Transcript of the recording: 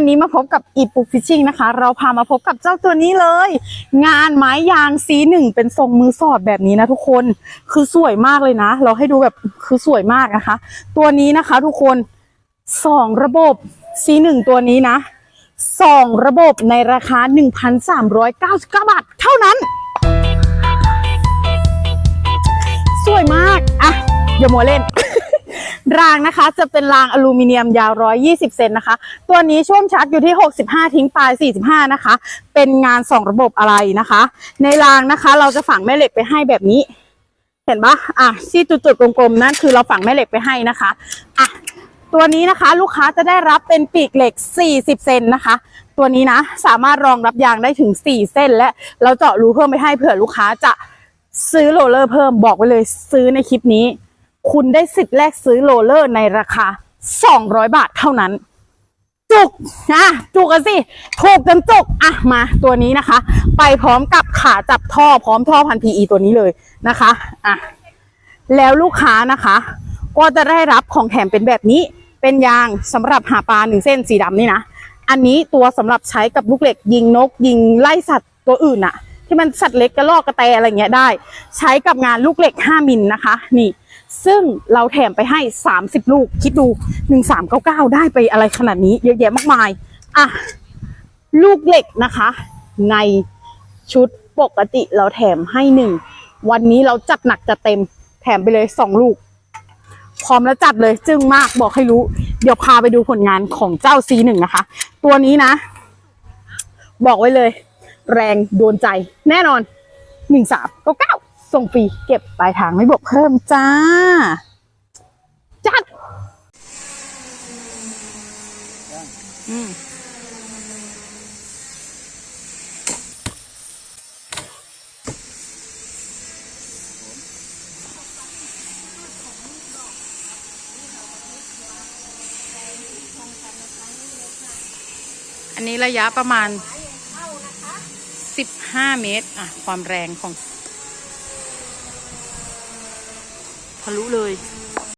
วันนี้มาพบกับอีปุกฟิชชิ่งนะคะ เราพามาพบกับเจ้าตัวนี้เลย งานไม้ยางสีหนึ่งเป็นทรงมือสอดแบบนี้นะทุกคนคือสวยมากเลยนะ เราให้ดูแบบคือสวยมากนะคะ ตัวนี้นะคะทุกคนสองระบบสีหนึ่งตัวนี้นะสองระบบในราคา 1,399 บาทเท่านั้น สวยมาก อะอย่ามัวเล่น รางนะคะ จะเป็นรางอลูมิเนียมยาว 120 เซนนะคะ ตัวนี้ช่วงชักอยู่ที่ 65 ทิ้งปลาย 45 นะคะ เป็นงาน 2 ระบบอะไรนะคะ ในรางนะคะ เราจะฝังแม่เหล็กไปให้แบบนี้ เห็นปะอะที่จุดๆกลมๆนั่นคือเราฝังแม่เหล็กไปให้นะคะอะตัวนี้นะคะลูกค้าจะได้รับเป็นปีกเหล็ก 40 เซนนะคะ ตัวนี้นะสามารถรองรับยางได้ถึง 4 เส้น และเราเจาะรูเพิ่มไปให้เผื่อลูกค้าจะซื้อโรลเลอร์เพิ่มบอกไว้เลยซื้อในคลิปนี้ คุณได้สิทธิ์แรกซื้อโรลเลอร์ในราคา 200 บาทเท่านั้น จุกนะจุกกันสิ ถูกกันจุกอะมาตัวนี้นะคะ ไปพร้อมกับขาจับท่อพร้อมท่อพัน PE ตัวนี้เลยนะคะอะแล้วลูกค้านะคะ ก็จะได้รับของแถมเป็นแบบนี้ เป็นยางสำหรับหาปลาหนึ่งเส้นสีดำนี่นะ อันนี้ตัวสำหรับใช้กับลูกเหล็ก ยิงนก ยิงไล่สัตว์ตัวอื่นอะที่มันสัตว์เล็กกระรอกกระแตอะไรเงี้ยได้ ใช้กับงานลูกเหล็ก 5 มิลนะคะ นี่ ซึ่งเราแถมไปให้ 30 ลูก คิดดู 1399 ได้ไปอะไรขนาดนี้เยอะแยะมากมาย อะ ลูกเหล็กนะคะ ในชุดปกติเราแถมให้หนึ่ง วันนี้เราจัดหนักจัดเต็ม แถมไปเลยสองลูก พร้อมแล้วจัดเลยจึ้งมากบอกให้รู้ เดี๋ยวพาไปดูผลงานของเจ้า C1 นะคะ ตัวนี้นะ บอกไว้เลย แรงโดนใจแน่นอนหนึ่งสามเก้าเก้า ส่งฟรีเก็บปลายทางไม่บวกเพิ่มจ้า จัด อืมอันนี้ระยะประมาณ 15 เมตร อะ ความแรงของ con lũ lười